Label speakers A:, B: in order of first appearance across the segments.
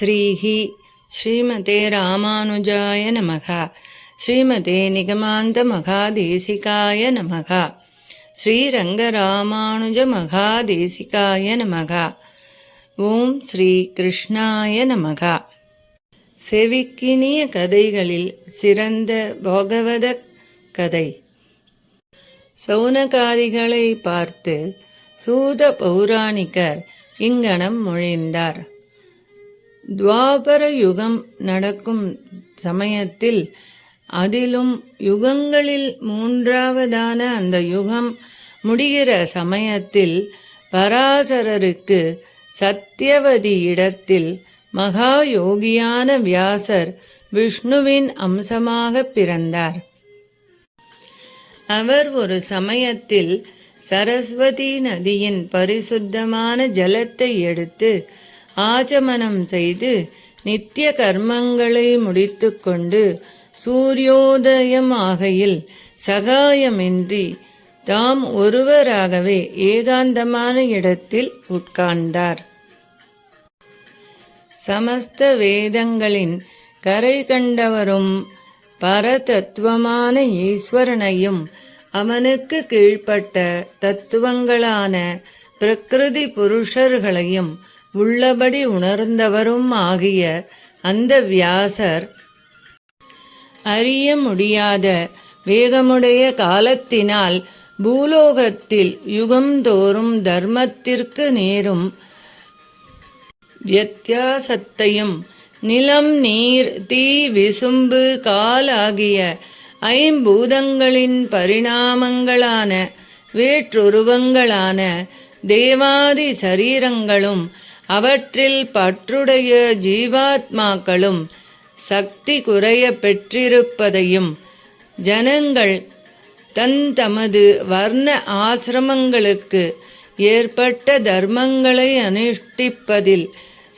A: ஸ்ரீஹி. ஸ்ரீமதே ராமானுஜாய நமக. ஸ்ரீமதே நிகமாந்த மகாதேசிகாய நமக. ஸ்ரீரங்கராமானுஜ மகாதேசிகாய நமக. ஓம் ஸ்ரீ கிருஷ்ணாய நமக. செவிக்கினிய கதைகளில் சிறந்த பாகவத கதை. சௌனகாரிகளை பார்த்து சூத பௌராணிகர் இங்கனம் மொழிந்தார். துவாபர யுகம் நடக்கும் சமயத்தில் அதிலும் யுகங்களில் மூன்றாவதான அந்த யுகம் முடிகிற சமயத்தில் பராசரருக்கு சத்தியவதி இடத்தில் மகா யோகியான வியாசர் விஷ்ணுவின் அம்சமாக பிறந்தார். அவர் ஒரு சமயத்தில் சரஸ்வதி நதியின் பரிசுத்தமான ஜலத்தை எடுத்து ஆச்சமனம் செய்து நித்திய கர்மங்களை முடித்துக்கொண்டு சூரியோதயம் ஆகையில் சகாயமின்றி தாம் ஒருவராகவே ஏகாந்தமான இடத்தில் உட்கார்ந்தார். சமஸ்த வேதங்களின் கரை கண்டவரும் பரதத்துவமான ஈஸ்வரனையும் அவனுக்கு கீழ்ப்பட்ட தத்துவங்களான பிரகிருதி புருஷர்களையும் உள்ளபடி உணர்ந்தவரும் ஆகிய அந்த வியாசர் அறிய முடியாத வேகமுடைய காலத்தினால் பூலோகத்தில் யுகந்தோறும் தர்மத்திற்கு நேரும் வித்தியாசத்தையும் நிலம் நீர் தீ விசும்பு கால் ஆகிய ஐம்பூதங்களின் பரிணாமங்களான வேற்றுருவங்களான தேவாதி சரீரங்களும் அவற்றில் பற்றுடைய ஜீவாத்மாக்களும் சக்தி குறைய பெற்றிருப்பதையும் ஜனங்கள் தன் தமது வர்ண ஆசிரமங்களுக்கு ஏற்பட்ட தர்மங்களை அனுஷ்டிப்பதில்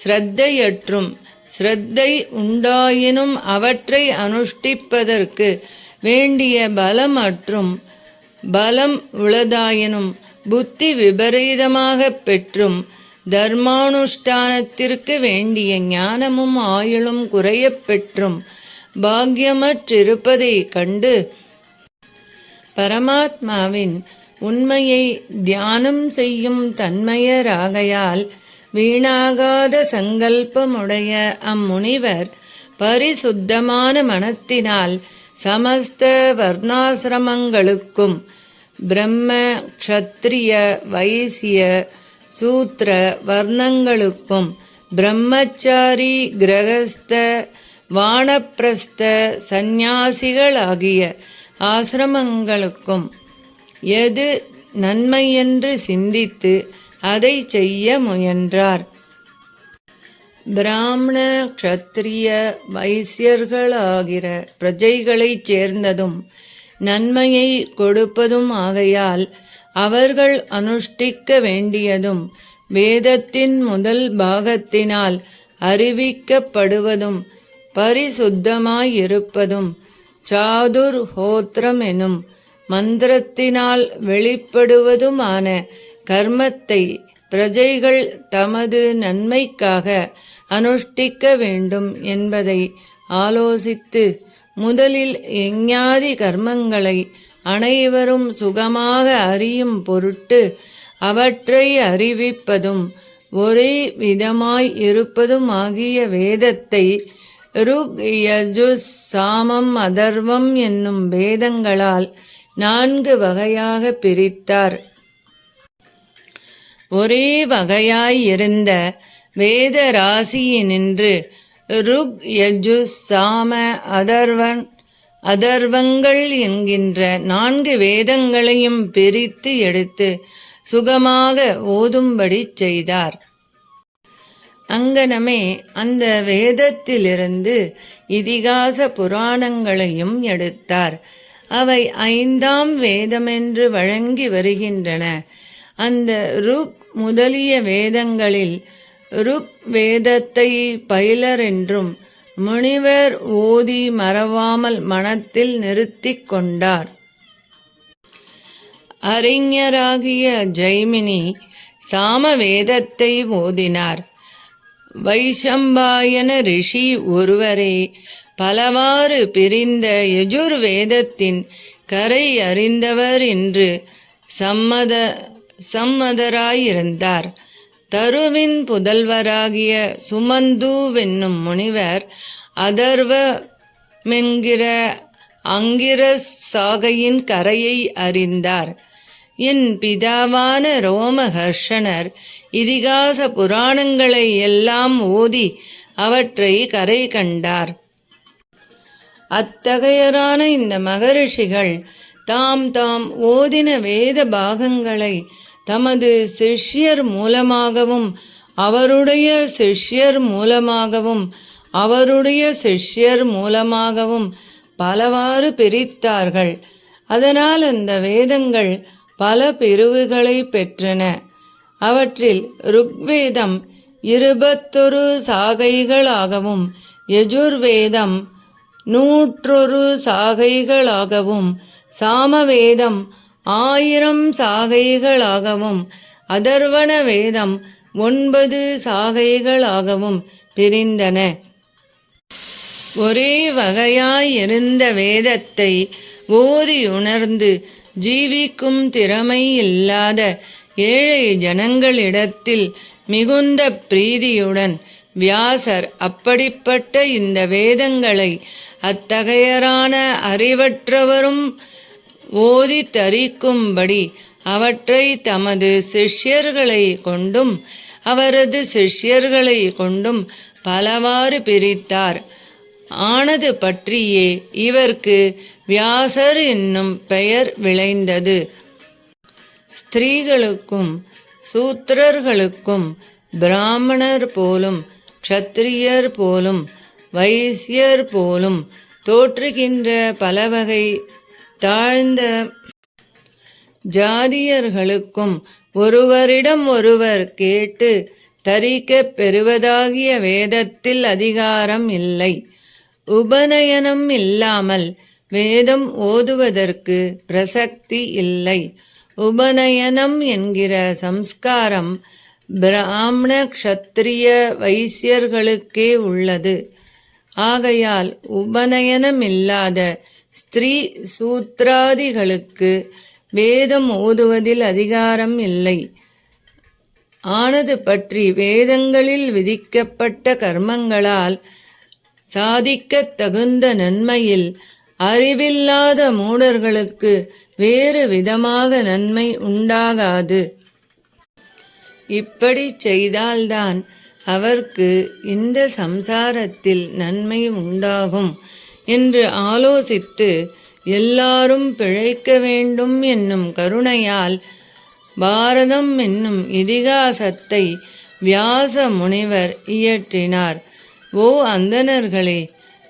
A: ஸ்ரத்தையற்றும் ஸ்ரத்தை உண்டாயினும் அவற்றை அனுஷ்டிப்பதற்கு வேண்டிய பலம் அற்றும் பலம் உளதாயினும் புத்தி விபரீதமாக பெற்றும் தர்மானுஷ்டானத்திற்கு வேண்டிய ஞானமும் ஆயுளும் குறைய பெற்றும் பாக்கியமற்றிருப்பதை கண்டு பரமாத்மாவின் உண்மையை தியானம் செய்யும் தன்மையராகையால் வீணாகாத சங்கல்பமுடைய அம்முனிவர் பரிசுத்தமான மனத்தினால் சமஸ்த வர்ணாசிரமங்களுக்கும் பிரம்ம க்ஷத்ரிய வைசிய சூத்திர வர்ணங்களுக்கும் பிரம்மச்சாரி கிரகஸ்த வானப்பிரஸ்த சந்நியாசிகளாகிய ஆசிரமங்களுக்கும் எது நன்மையென்று சிந்தித்து அதை செய்ய முயன்றார். பிராமண க்ஷத்திரிய வைசியர்களாகிற பிரஜைகளைச் சேர்ந்ததும் நன்மையை கொடுப்பதும் ஆகையால் அவர்கள் அனுஷ்டிக்க வேண்டியதும் வேதத்தின் முதல் பாகத்தினால் அறிவிக்கப்படுவதும் பரிசுத்தமாயிருப்பதும் சாதுர் ஹோத்திரம் எனும் மந்திரத்தினால் வெளிப்படுவதுமான கர்மத்தை பிரஜைகள் தமது நன்மைக்காக அனுஷ்டிக்க வேண்டும் என்பதை ஆலோசித்து முதலில் எஞ்ஞாதி கர்மங்களை அனைவரும் சுகமாக அறியும் பொருட்டு அவற்றை அறிவிப்பதும் ஒரே விதமாய் இருப்பதும் ஆகிய வேதத்தை ருக் யஜுஸ் சாமம் அதர்வம் என்னும் வேதங்களால் நான்கு வகையாக பிரித்தார். ஒரே வகையாய் இருந்த வேத ராசியினின்று ருக் யஜுஸ் சாம அதர்வன் அதர்வங்கள் என்கின்ற நான்கு வேதங்களையும் பிரித்து எடுத்து சுகமாக ஓதும்படி செய்தார். அங்கனமே அந்த வேதத்திலிருந்து இதிகாச புராணங்களையும் எடுத்தார். அவை ஐந்தாம் வேதமென்று வழங்கி வருகின்றன. அந்த ருக் முதலிய வேதங்களில் ருக் வேதத்தை பயிலர் என்றும் முனிவர் ஓதி மறவாமல் மனத்தில் நிறுத்தி கொண்டார். அறிஞராகிய ஜெய்மினி சாம வேதத்தை ஓதினார். வைஷம்பாயன ரிஷி ஒருவரே பலவாறு பிரிந்த யஜுர்வேதத்தின் கரை அறிந்தவர் என்று சம்மத சம்மதராயிருந்தார். தருவின் புதல்வராகிய சுமந்துவென்னும் முனிவர் அதர்வ மென்கிற அங்கிரஸ் சாகையின் கரையை அறிந்தார். என் பிதாவான ரோமஹர்ஷனர் இதிகாச புராணங்களை எல்லாம் ஓதி அவற்றை கரை கண்டார். அத்தகையரான இந்த மகரிஷிகள் தாம் தாம் ஓதின வேத பாகங்களை தமது சிஷ்யர் மூலமாகவும் அவருடைய சிஷ்யர் மூலமாகவும் அவருடைய சிஷ்யர் மூலமாகவும் பலவாறு பிரித்தார்கள். அதனால் அந்த வேதங்கள் பல பிரிவுகளை பெற்றன. அவற்றில் ருக்வேதம் இருபத்தொரு சாகைகளாகவும் யஜுர்வேதம் நூற்றொரு சாகைகளாகவும் சாமவேதம் ஆயிரம் சாகைகளாகவும் அதர்வண வேதம் ஒன்பது சாகைகளாகவும் பிரிந்தன. ஒரே வகையாயிருந்த வேதத்தை ஓதியுணர்ந்து ஜீவிக்கும் திறமை இல்லாத ஏழை ஜனங்களிடத்தில் மிகுந்த பிரீதியுடன் வியாசர் அப்படிப்பட்ட இந்த வேதங்களை அத்தகையரான அறிவற்றவரும் ஓதி தரிக்கும்படி அவற்றை தமது சிஷ்யர்களை கொண்டும் அவரது சிஷ்யர்களை கொண்டும் பலவாறு பிரித்தார். ஆனது பற்றியே இவர்க்கு வியாசர் என்னும் பெயர் விளைந்தது. ஸ்திரீகளுக்கும் சூத்திரர்களுக்கும் பிராமணர் போலும் க்ஷத்திரியர் போலும் வைசியர் போலும் தோற்றுகின்ற பலவகை தாழ்ந்த ஜாதியர்களுக்கும் ஒருவரிடம் ஒருவர் கேட்டு தரிக்கப் பெறுவதாகிய வேதத்தில் அதிகாரம் இல்லை. உபநயனம் இல்லாமல் வேதம் ஓதுவதற்கு பிரசக்தி இல்லை. உபநயனம் என்கிற சம்ஸ்காரம் பிராமண க்ஷத்திரிய வைசியர்களுக்கே உள்ளது. ஆகையால் உபநயனம் இல்லாத ஸ்திரீ சூத்ராதிகளுக்கு வேதம் ஓதுவதில் அதிகாரம் இல்லை. ஆனது பற்றி வேதங்களில் விதிக்கப்பட்ட கர்மங்களால் சாதிக்கத் தகுந்த நன்மையில் அறிவில்லாத மூடர்களுக்கு வேறு விதமாக நன்மை உண்டாகாது. இப்படி செய்தால்தான் அவர்க்கு இந்த சம்சாரத்தில் நன்மை உண்டாகும். என்று ஆலோசித்து எல்லாரும் பிழைக்க வேண்டும் என்னும் கருணையால் பாரதம் என்னும் இதிகாசத்தை வியாச முனிவர் இயற்றினார். ஓ அந்தணர்களே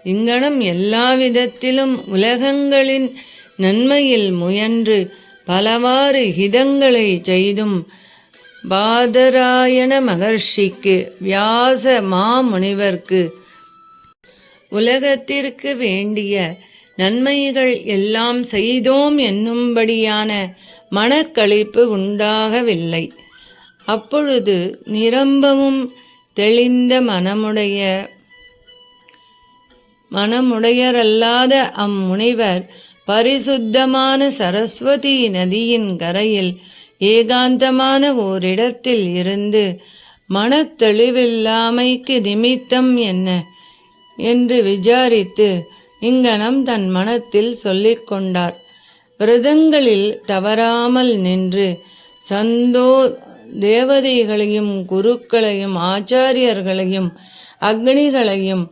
A: இங்கனம் எல்லாவிதத்திலும் உலகங்களின் நன்மையில் முயன்று பலவாறு ஹிதங்களை செய்தும் பாதராயண மகர்ஷிக்கு வியாச மாமுனிவர்க்கு உலகத்திற்கு வேண்டிய நன்மைகள் எல்லாம் செய்தோம் என்னும்படியான மனக்களிப்பு உண்டாகவில்லை. அப்பொழுது நிரம்பவும் தெளிந்த மனமுடைய மனமுடையரல்லாத அம்முனிவர் பரிசுத்தமான சரஸ்வதி நதியின் கரையில் ஏகாந்தமான ஓரிடத்தில் இருந்து மனத்தெளிவில்லாமைக்கு நிமித்தம் என்ன? என்று விசாரித்து இங்கனம் தன் மனத்தில் சொல்லிக் கொண்டார். விரதங்களில் தவறாமல் நின்று சந்தோ தேவதைகளையும் குருக்களையும் ஆச்சாரியர்களையும் அக்னிகளையும்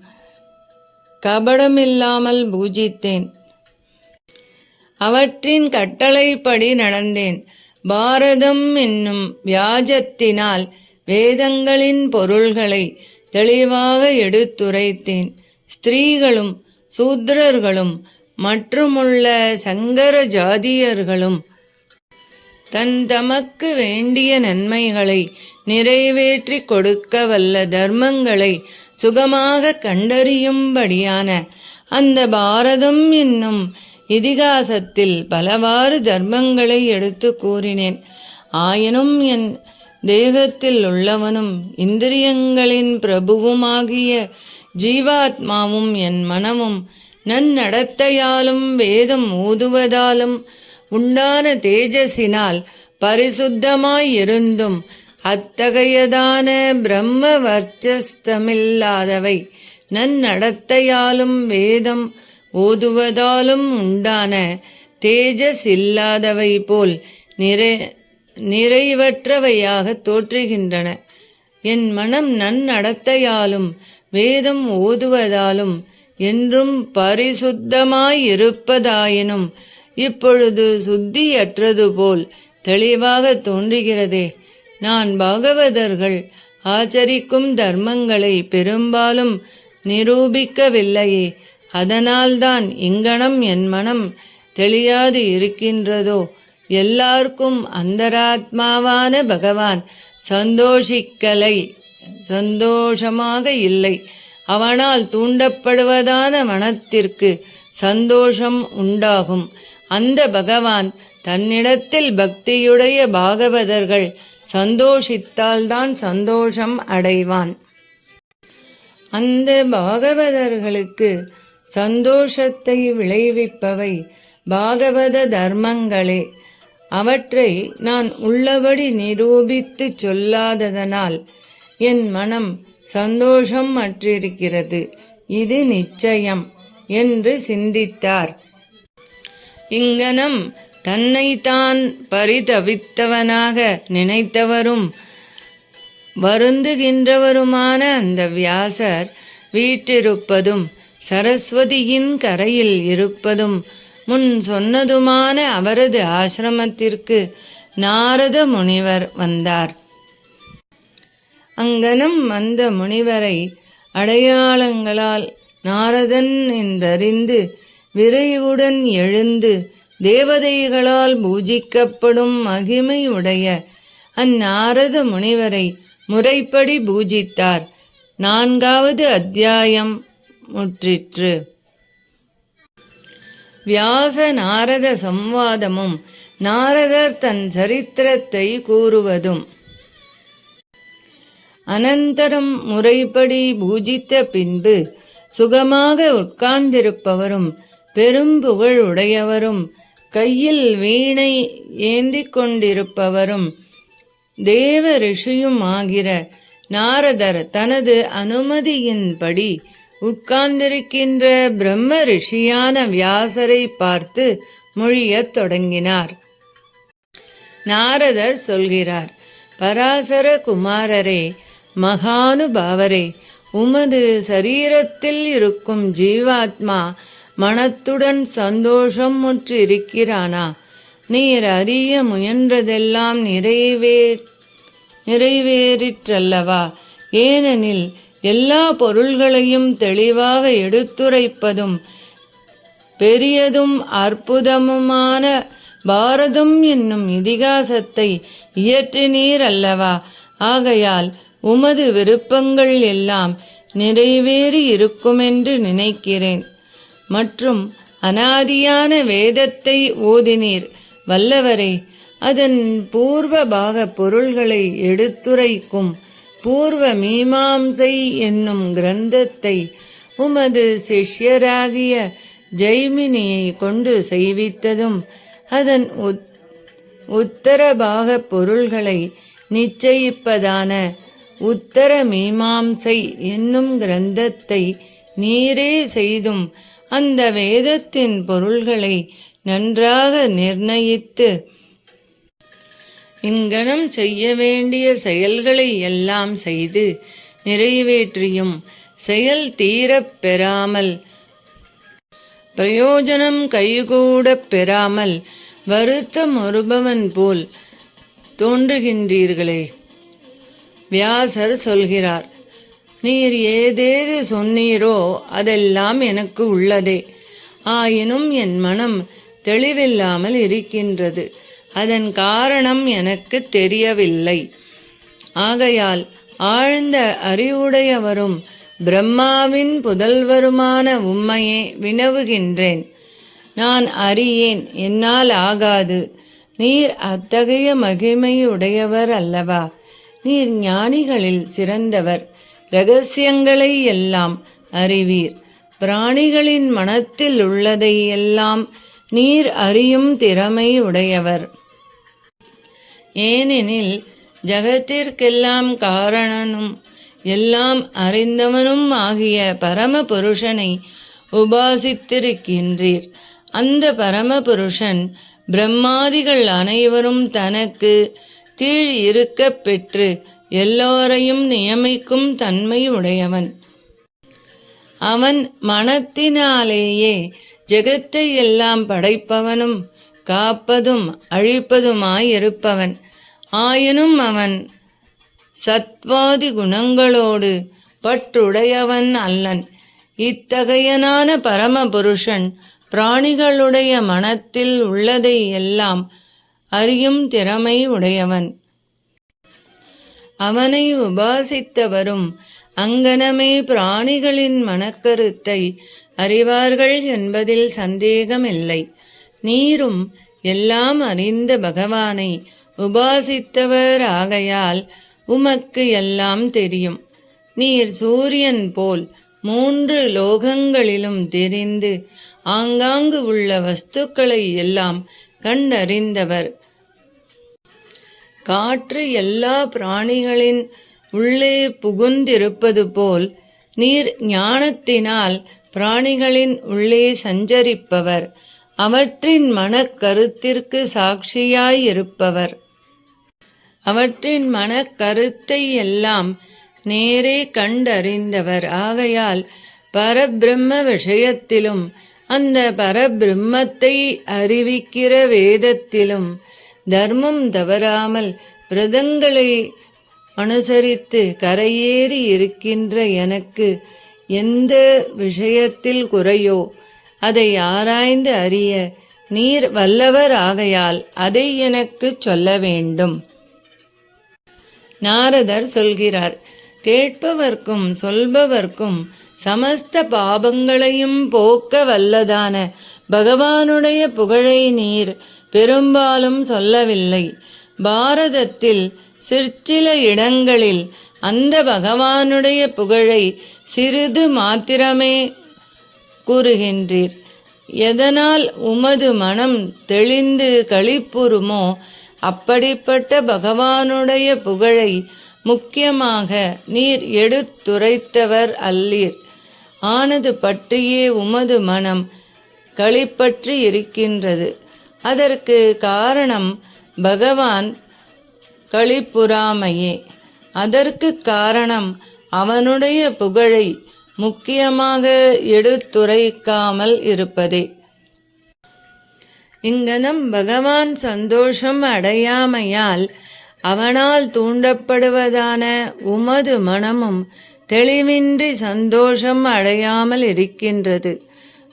A: கபடமில்லாமல் பூஜித்தேன். அவற்றின் கட்டளைப்படி நடந்தேன். பாரதம் என்னும் வியாஜத்தினால் வேதங்களின் பொருள்களை தெளிவாக எடுத்துரைத்தேன். ஸ்திரீகளும் சூத்ரர்களும் மற்றுமுள்ள சங்கர ஜாதியர்களும் தன் தமக்கு வேண்டிய நன்மைகளை நிறைவேற்றி கொடுக்க வல்ல தர்மங்களை சுகமாக கண்டறியும்படியான அந்த பாரதம் என்னும் இதிகாசத்தில் பலவாறு தர்மங்களை எடுத்து கூறினேன். ஆயினும் என் தேகத்தில் உள்ளவனும் இந்திரியங்களின் பிரபுவுமாகிய ஜீவாத்மாவும் என் மனமும் நன்னடத்தையாலும் வேதம் ஓதுவதாலும் உண்டான தேஜஸினால் பரிசுத்தமாயிருந்தும் அத்தகையதான பிரம்ம வர்ச்சஸ்தமில்லாதவை நன்னடத்தையாலும் வேதம் ஓதுவதாலும் உண்டான தேஜஸ் இல்லாதவை போல் நிறை நிறைவற்றவையாக தோற்றுகின்றன. என் மனம் நன்னடத்தையாலும் வேதம் ஓதுவதாலும் என்றும் பரிசுத்தமாயிருப்பதாயினும் இப்பொழுது சுத்தியற்றது போல் தெளிவாக தோன்றுகிறதே. நான் பாகவதர்கள் ஆச்சரிக்கும் தர்மங்களை பெரும்பாலும் நிரூபிக்கவில்லையே. அதனால்தான் இங்கனம் என் மனம் தெளியாது இருக்கின்றதோ? எல்லாருக்கும் அந்தராத்மாவான பகவான் சந்தோஷிக்கலை சந்தோஷமாக இல்லை. அவனால் தூண்டப்படுவதான மனத்திற்கு சந்தோஷம் உண்டாகும். அந்த பகவான் தன்னிடத்தில் பக்தியுடைய பாகவதர்கள் சந்தோஷித்தால்தான் சந்தோஷம் அடைவான். அந்த பாகவதர்களுக்கு சந்தோஷத்தை விளைவிப்பவை பாகவத தர்மங்களே. அவற்றை நான் உள்ளபடி நிரூபித்து சொல்லாததனால் என் மனம் சந்தோஷம் அற்றிருக்கிறது. இது நிச்சயம் என்று சிந்தித்தார். இங்கனம் தன்னைத்தான் பரிதவித்தவனாக நினைத்தவரும் வருந்துகின்றவருமான அந்த வியாசர் வீற்றிருப்பதும் சரஸ்வதியின் கரையில் இருப்பதும் முன் சொன்னதுமான அவரது ஆசிரமத்திற்கு நாரத முனிவர் வந்தார். அங்கனம் வந்த முனிவரை அடையாளங்களால் நாரதன் என்றறிந்து விரைவுடன் எழுந்து தேவதைகளால் பூஜிக்கப்படும் மகிமையுடைய அந்நாரத முனிவரை முறைப்படி பூஜித்தார். நான்காவது அத்தியாயம் முற்றிற்று. வியாச நாரத சம்வாதமும் நாரதர் தன் சரித்திரத்தை கூறுவதும். அனந்தரம் முறைப்படி பூஜித்த பின்பு சுகமாக உட்கார்ந்திருப்பவரும் பெரும் புகழ் உடையவரும் கையில் வீணை ஏந்தி கொண்டிருப்பவரும் தேவ ரிஷியும் ஆகிற நாரதர் தனது அனுமதியின்படி உட்கார்ந்திருக்கின்ற பிரம்ம ரிஷியான வியாசரை பார்த்து மொழியத் தொடங்கினார். நாரதர் சொல்கிறார் பராசர குமாரரே மகானுபாவரே உமது சரீரத்தில் இருக்கும் ஜீவாத்மா மனத்துடன் சந்தோஷம் முற்று இருக்கிறானா நீர் அறிய முயன்றதெல்லாம் நிறைவே நிறைவேறிற்றல்லவா? ஏனெனில் எல்லா பொருள்களையும் தெளிவாக எடுத்துரைப்பதும் பெரியதும் அற்புதமுமான பாரதம் என்னும் இதிகாசத்தை இயற்றினீர் அல்லவா? ஆகையால் உமது விருப்பங்கள் எல்லாம் நிறைவேறி இருக்குமென்று நினைக்கிறேன். மற்றும் அனாதியான வேதத்தை ஓதினீர் வல்லவரே அதன் பூர்வபாக பொருள்களை எடுத்துரைக்கும் பூர்வ மீமாம்சை என்னும் கிரந்தத்தை உமது சிஷ்யராகிய ஜெய்மினியை கொண்டு செய்வித்ததும் அதன் உத் உத்தரபாக பொருள்களை நிச்சயிப்பதான உத்தர மீமாம்சை என்னும் கிரந்தத்தை நீரே செய்தும் அந்த வேதத்தின் பொருள்களை நன்றாக நிர்ணயித்து இங்கனம் செய்ய வேண்டிய செயல்களை எல்லாம் செய்து நிறைவேற்றியும் செயல் தீரப் பெறாமல் பிரயோஜனம் கைகூடப் பெறாமல் வருத்தம் ஒருபவன் போல் தோன்றுகின்றீர்களே. வியாசர் சொல்கிறார் நீர் ஏதேது சொன்னீரோ அதெல்லாம் எனக்கு உள்ளதே. ஆயினும் என் மனம் தெளிவில்லாமல் இருக்கின்றது. அதன் காரணம் எனக்கு தெரியவில்லை. ஆகையால் ஆழ்ந்த அறிவுடையவரும் பிரம்மாவின் புதல்வருமான உம்மையே வினவுகின்றேன். நான் அறியேன் என்னால் ஆகாது. நீர் அத்தகைய மகிமையுடையவர் அல்லவா? நீர் ஞானிகளில் சிறந்தவர். இரகசியங்களை எல்லாம் அறிவீர். பிராணிகளின் மனத்தில் உள்ளதை எல்லாம் நீர் அறியும் திறமை உடையவர் ஏனெனில் ஜகத்திற்கெல்லாம் காரணனும் எல்லாம் அறிந்தவனும் ஆகிய பரமபுருஷனை உபாசித்திருக்கின்றீர். அந்த பரமபுருஷன் பிரம்மாதிகள் அனைவரும் தனக்கு கீழ் இருக்கப் பெற்று எல்லோரையும் நியமிக்கும் தன்மை உடையவன். அவன் மனத்தினாலேயே ஜெகத்தை எல்லாம் படைப்பவனும் காப்பதும் அழிப்பதுமாயிருப்பவன் ஆயினும் அவன் சத்வாதி குணங்களோடு பற்றுடையவன் அல்லன். இத்தகையனான பரமபுருஷன் பிராணிகளுடைய மனத்தில் உள்ளதை எல்லாம் அறியும் திறமை உடையவன். அவனை உபாசித்தவரும் அங்கனமே பிராணிகளின் மனக்கருத்தை அறிவார்கள் என்பதில் சந்தேகமில்லை. நீரும் எல்லாம் அறிந்த பகவானை உபாசித்தவர் ஆகையால் உமக்கு எல்லாம் தெரியும். நீர் சூரியன் போல் மூன்று லோகங்களிலும் தெரிந்து ஆங்காங்கு உள்ள வஸ்துக்களை எல்லாம் கண்டறிந்தவர். காற்று எல்லா பிராணிகளின் உள்ளே புகுந்திருப்பது போல் நீர் ஞானத்தினால் பிராணிகளின் உள்ளே சஞ்சரிப்பவர். அவற்றின் மனக்கருத்திற்கு சாட்சியாயிருப்பவர். அவற்றின் மனக்கருத்தை எல்லாம் நேரே கண்டறிந்தவர். ஆகையால் பரபிரம்ம விஷயத்திலும் அந்த பரபிரம்மத்தை அறிவிக்கிற வேதத்திலும் தர்மம் தவறாமல் விரதங்களை அனுசரித்து கரையேறி இருக்கின்ற எனக்கு எந்த விஷயத்தில் குறையோ அதை ஆராய்ந்து அறிய நீர் வல்லவர் ஆகையால் அதை எனக்கு சொல்ல வேண்டும். நாரதர் சொல்கிறார் கேட்பவர்க்கும் சொல்பவர்க்கும் சமஸ்த பாபங்களையும் போக்க வல்லதான பகவானுடைய புகழை நீர் பெரும்பாலும் சொல்லவில்லை. பாரதத்தில் சிற்சில இடங்களில் அந்த பகவானுடைய புகழை சிறிது மாத்திரமே கூறுகின்றீர். எதனால் உமது மனம் தெளிந்து களிப்புறுமோ அப்படிப்பட்ட பகவானுடைய புகழை முக்கியமாக நீர் எடுத்துரைத்தவர் அல்லீர். ஆனது பற்றியே உமது மனம் களிப்பற்றி இருக்கின்றது. அதற்கு காரணம் பகவான் களிப்புறாமையே. அதற்கு காரணம் அவனுடைய புகழை முக்கியமாக எடுத்துரைக்காமல் இருப்பதே. இங்கனம் பகவான் சந்தோஷம் அடையாமையால் அவனால் தூண்டப்படுவதான உமது மனமும் தெளிவின்றி சந்தோஷம் அடையாமல் இருக்கின்றது.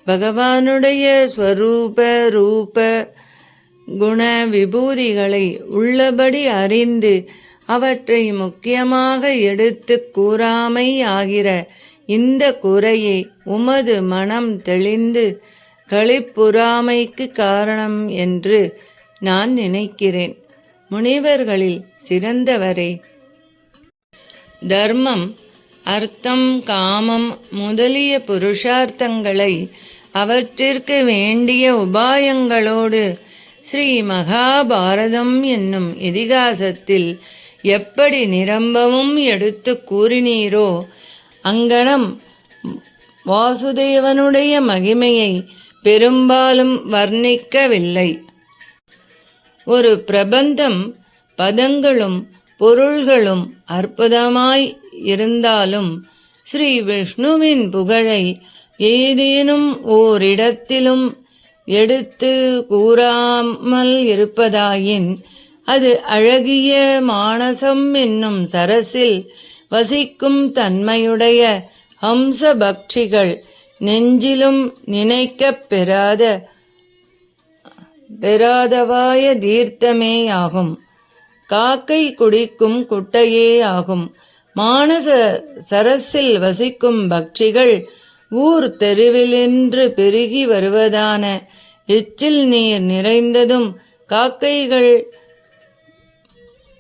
A: பகவானுடைய ஸ்வரூப ரூப குண விபூதிகளை உள்ளபடி அறிந்து அவற்றை முக்கியமாக எடுத்து கூறாமை ஆகிற இந்த குறையை உமது மனம் தெளிந்து களிப்புறாமைக்கு காரணம் என்று நான் நினைக்கிறேன். முனிவர்களில் சிறந்தவரே. தர்மம் அர்த்தம் காமம் முதலிய புருஷார்த்தங்களை அவற்றிற்கு வேண்டிய உபாயங்களோடு ஸ்ரீ மகாபாரதம் என்னும் இதிகாசத்தில் எப்படி நிரம்பவும் எடுத்து கூறினீரோ அங்கனம் வாசுதேவனுடைய மகிமையை பெரும்பாலும் வர்ணிக்கவில்லை. ஒரு பிரபந்தம் பதங்களும் பொருள்களும் அற்புதமாய் இருந்தாலும் ஸ்ரீ விஷ்ணுவின் புகழை ஏதேனும் ஓரிடத்திலும் எடுத்து கூறாமல் இருப்பதாயின் அது அழகிய மானசம் என்னும் சரசில் வசிக்கும் தன்மையுடைய ஹம்ச பக்ஷிகள் நெஞ்சிலும் நினைக்கப் பெறாத பெறாதவாய தீர்த்தமேயாகும். காக்கை குடிக்கும் குட்டையே ஆகும் மானச சரசில் வசிக்கும் பக்ஷிகள் ஊர் தெருவிலென்று பெருகி வருவதான எச்சில் நீர் நிறைந்ததும் காக்கைகள்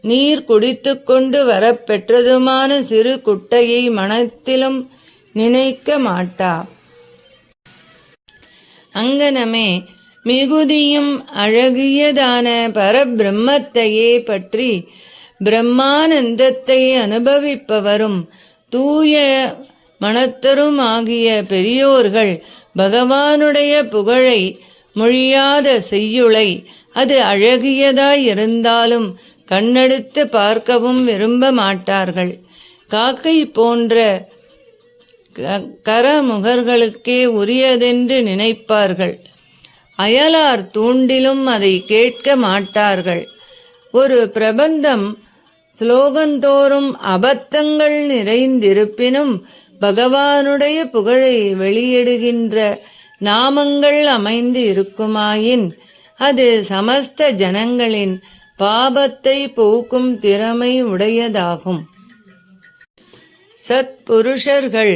A: நீர் குடித்துக்கொண்டு வரப்பெற்றதுமான சிறு குட்டையை மனத்திலும் நினைக்க மாட்டா. அங்கனமே மிகுதியும் அழகியதான பரபிரம்மத்தையே பற்றி பிரம்மானந்தத்தை அனுபவிப்பவரும் தூய மனத்தரும் ஆகிய பெரியோர்கள் பகவானுடைய புகழை மொழியாத செய்யுளை அது அழகியதாய் இருந்தாலும் கண்ணெடுத்து பார்க்கவும் விரும்ப மாட்டார்கள் காக்கை போன்ற க- கரமுகர்களுக்கே உரியதென்று நினைப்பார்கள். அயலார் தூண்டிலும் அதை கேட்க மாட்டார்கள். ஒரு பிரபந்தம் ஸ்லோகந்தோறும் அபத்தங்கள் நிறைந்திருப்பினும் பகவானுடைய புகழை வெளியிடுகின்ற நாமங்கள் அமைந்து இருக்குமாயின் அது சமஸ்த ஜனங்களின் பாபத்தை போக்கும் திறமை உடையதாகும். சத்புருஷர்கள்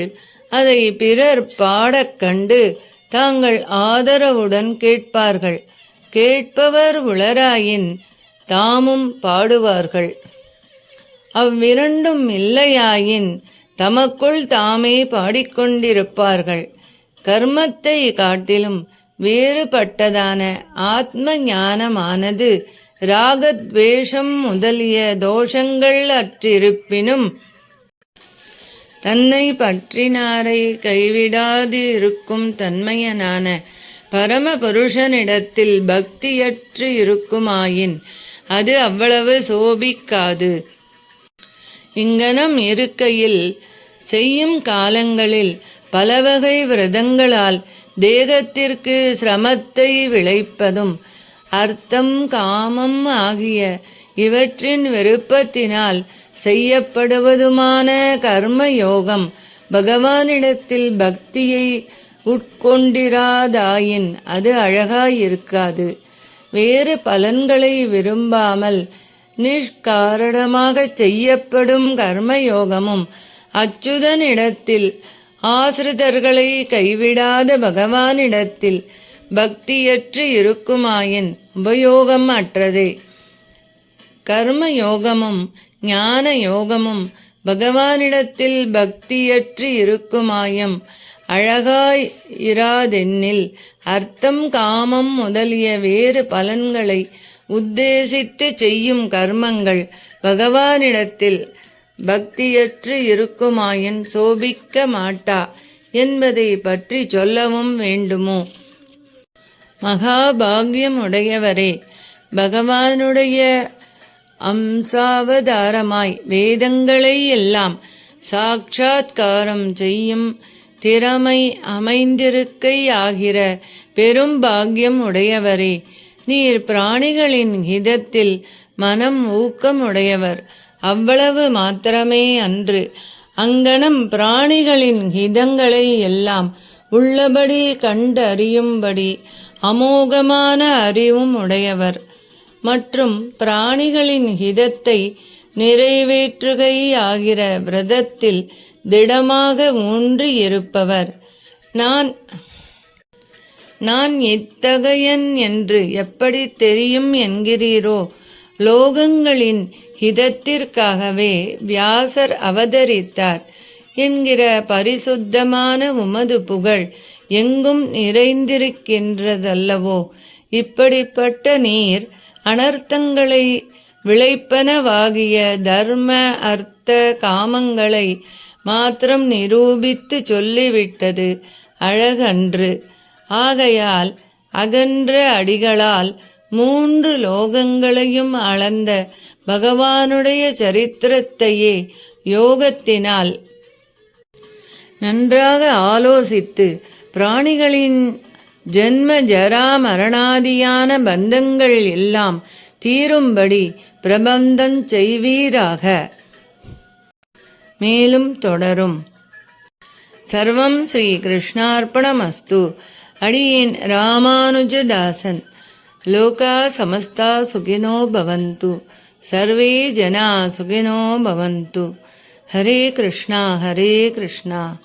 A: அதை பிறர் பாடக் கண்டு தாங்கள் ஆதரவுடன் கேட்பார்கள். கேட்பவர் உளராயின் தாமும் பாடுவார்கள். அவ்விரண்டும் இல்லையாயின் தமக்குள் தாமே பாடிக்கொண்டிருப்பார்கள். கர்மத்தை காட்டிலும் வேறுபட்டதான ஆத்ம ஞானமானது ராகத்வேஷம் முதலிய தோஷங்கள் அற்றிருப்பினும் தன்னை பற்றினாரை கைவிடாது இருக்கும் தன்மையனான பரமபுருஷனிடத்தில் பக்தியற்று இருக்குமாயின் அது அவ்வளவு சோபிக்காது. இங்கனம் இருக்கையில் செய்யும் காலங்களில் பலவகை விரதங்களால் தேகத்திற்கு சிரமத்தை விளைப்பதும் அர்த்தம் காமம் ஆகிய இவற்றின் விருப்பத்தினால் செய்யப்படுவதுமான கர்ம யோகம் பகவானிடத்தில் பக்தியை உட்கொண்டிராதாயின் அது அழகாயிருக்காது. வேறு பலன்களை விரும்பாமல் நிஷ்காரணமாக செய்யப்படும் கர்மயோகமும் அச்சுதனிடத்தில் ஆசிரிதர்களை கைவிடாத பகவானிடத்தில் பக்தியற்று இருக்குமாயின் உபயோகம் அற்றதே கர்ம யோகமும் ஞான யோகமும் பகவானிடத்தில் பக்தியற்று இருக்குமாயும் அழகாய் இராதென்னில் அர்த்தம் காமம் முதலிய வேறு பலன்களை உத்தேசித்து செய்யும் கர்மங்கள் பகவானிடத்தில் பக்தியற்று இருக்குமாயின் சோபிக்க மாட்டா என்பதை பற்றி சொல்லவும் வேண்டுமோ? மகாபாகியம் உடையவரே பகவானுடைய அம்சாவதாரமாய் வேதங்களை எல்லாம் சாட்சாத்காரம் செய்யும் திறமை அமைந்திருக்கையாகிற பெரும் பாக்கியம் உடையவரே நீர் பிராணிகளின் ஹிதத்தில் மனம் ஊக்கம் உடையவர் அவ்வளவு மாத்திரமே அன்று அங்கனம் பிராணிகளின் ஹிதங்களை எல்லாம் உள்ளபடி கண்டறியும்படி அமோகமான அறிவும் உடையவர். மற்றும் பிராணிகளின் ஹிதத்தை நிறைவேற்றுகையாகிற விரதத்தில் திடமாக ஊன்றி இருப்பவர். நான் நான் இத்தகையன் என்று எப்படி தெரியும் என்கிறீரோ? லோகங்களின் ஹிதத்திற்காகவே வியாசர் அவதரித்தார். என்கிற பரிசுத்தமான உமது புகழ் எங்கும் நிறைந்திருக்கின்றதல்லவோ? இப்படிப்பட்ட நீர் அனர்த்தங்களை விளைப்பனவாகிய தர்ம அர்த்த காமங்களை மாத்திரம் நிரூபித்து சொல்லிவிட்டது அழகன்று. ஆகையால் அகன்ற அடிகளால் மூன்று லோகங்களையும் அளந்த பகவானுடைய சரித்திரத்தையே யோகத்தினால் நன்றாக ஆலோசித்து பிராணிகளின் ஜென்ம ஜரா மரணாதியான பந்தங்கள் எல்லாம் தீரும்படி பிரபந்தம் செய்வீராக. மேலும் தொடரும். சர்வம் ஸ்ரீ கிருஷ்ணார்ப்பணமஸ்து அடியேன் ராமானுஜதாசன். லோகா சமஸ்தா சுகினோ பவந்து. சர்வே ஜனா சுகினோ பவந்து. ஹரே கிருஷ்ணா ஹரே கிருஷ்ணா.